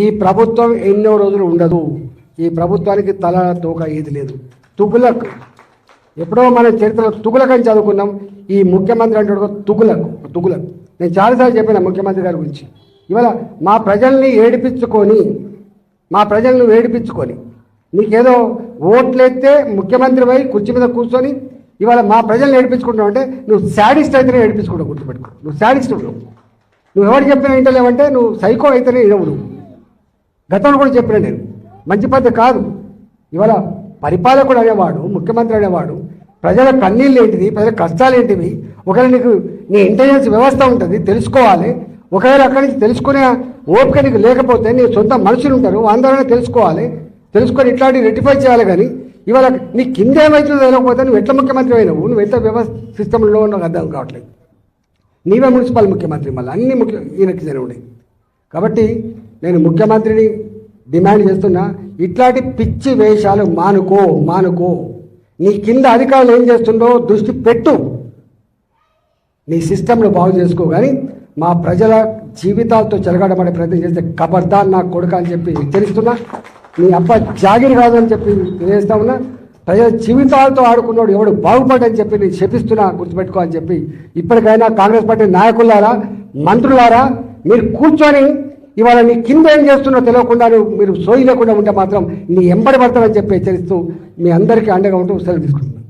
ఈ ప్రభుత్వం ఎన్నో రోజులు ఉండదు. ఈ ప్రభుత్వానికి తల తోక ఏది లేదు. తుగులకు. ఎప్పుడో మన చరిత్రలో తుగులక్ అని చదువుకున్నాం. ఈ ముఖ్యమంత్రి అంటే తుగులకు తుగులకు. నేను చాలాసార్లు చెప్పిన ముఖ్యమంత్రి గారి గురించి. ఇవాళ మా ప్రజల్ని ఏడిపించుకొని మా ప్రజలను ఏడిపించుకొని నీకేదో ఓట్లెత్తే ముఖ్యమంత్రి పోయి కుర్చీ మీద కూర్చొని ఇవాళ మా ప్రజల్ని ఏడిపించుకుంటావు అంటే నువ్వు శాడిస్ట్ అయితేనే ఏడిపించుకుంటావు గుర్తుపెట్టుకో. నువ్వు శాడిస్ట్ నువ్వు. నువ్వు ఎవరు చెప్పినా ఇంటలేవంటే నువ్వు సైకో అయితేనే ఇవ్వవు నువ్వు. గతంలో కూడా చెప్పిన నేను మంచి పద్ధతి కాదు. ఇవాళ పరిపాలకుడు అనేవాడు ముఖ్యమంత్రి అనేవాడు ప్రజల కన్నీళ్ళు ఏంటిది ప్రజల కష్టాలు ఏంటివి ఒకవేళ నీకు నీ ఇంటెలిజెన్స్ వ్యవస్థ ఉంటుంది తెలుసుకోవాలి. ఒకవేళ అక్కడి నుంచి తెలుసుకునే ఓపిక నీకు లేకపోతే నీ సొంత మనుషులు ఉంటారు అందరూ తెలుసుకోవాలి. తెలుసుకొని ఇట్లాంటివి రెటిఫై చేయాలి కానీ ఇవాళ నీ కింద ఏమైతుందో తెలియకపోతే నువ్వు ఎట్లా ముఖ్యమంత్రి అయినావు? నువ్వు ఎంత వ్యవస్థ సిస్టంలో ఉన్నావు అర్థం కావట్లేదు. నీవే మున్సిపల్ ముఖ్యమంత్రి మళ్ళీ అన్ని ముఖ్య ఈయనకి జరిగినాయి కాబట్టి నేను ముఖ్యమంత్రిని డిమాండ్ చేస్తున్నా ఇట్లాంటి పిచ్చి వేషాలు మానుకో మానుకో. నీ కింద అధికారులు ఏం చేస్తుండో దృష్టి పెట్టు. నీ సిస్టంలో బాగు చేసుకో కానీ మా ప్రజల జీవితాలతో చెలగాడమనే ప్రయత్నం చేస్తే కబర్దాన్ నా కొడుకు అని చెప్పి తెలుస్తున్నా నీ అప్ప జాగిరి కాదని చెప్పి తెలియజేస్తా ఉన్నా. ప్రజల జీవితాలతో ఆడుకున్నాడు ఎవడు బాగుపడని చెప్పి నేను చెప్పిస్తున్నా గుర్తుపెట్టుకో అని చెప్పి. ఇప్పటికైనా కాంగ్రెస్ పార్టీ నాయకులారా మంత్రులారా మీరు కూర్చొని ఇవాళ నీ కింద ఏం చేస్తున్నా తెలియకుండా నువ్వు మీరు సోయి లేకుండా ఉంటే మాత్రం నీ ఎంబడి పడతామని చెప్పి హెచ్చరిస్తూ మీ అందరికీ అండగా ఉంటూ సెలవు తీసుకుంటున్నాను.